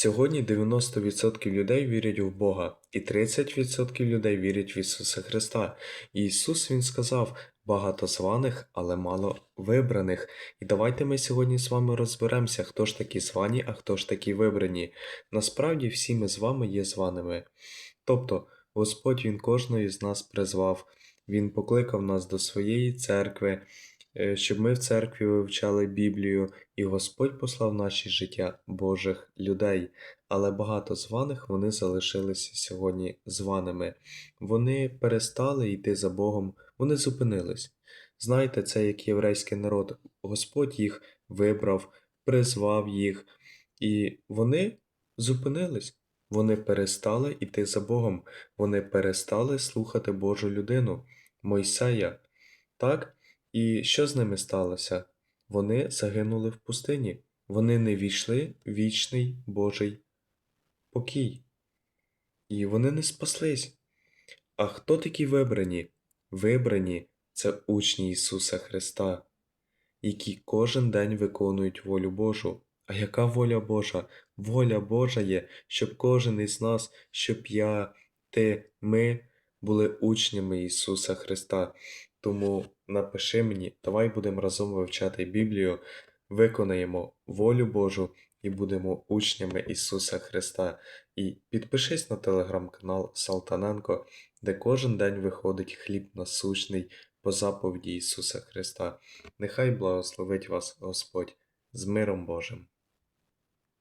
Сьогодні 90% людей вірять в Бога, і 30% людей вірять в Ісуса Христа. І Ісус Він сказав: багато званих, але мало вибраних. І давайте ми сьогодні з вами розберемося, хто ж такі звані, а хто ж такі вибрані. Насправді всі ми з вами є званими. Тобто, Господь Він кожного з нас призвав, Він покликав нас до своєї церкви, щоб ми в церкві вивчали Біблію, і Господь послав наші життя Божих людей. Але багато званих вони залишилися сьогодні званими. Вони перестали йти за Богом, вони зупинились. Знаєте, це як єврейський народ. Господь їх вибрав, призвав їх, і вони зупинились. Вони перестали йти за Богом, вони перестали слухати Божу людину, Мойсея. Так? І що з ними сталося? Вони загинули в пустині, вони не війшли в вічний Божий покій. І вони не спаслись. А хто такі вибрані? Вибрані це учні Ісуса Христа, які кожен день виконують волю Божу. А яка воля Божа? Воля Божа є, щоб кожен із нас, щоб я, ти, ми були учнями Ісуса Христа. Тому напиши мені, давай будемо разом вивчати Біблію, виконаємо волю Божу і будемо учнями Ісуса Христа. І підпишись на телеграм-канал Салтаненко, де кожен день виходить хліб насущний по заповіді Ісуса Христа. Нехай благословить вас Господь з миром Божим.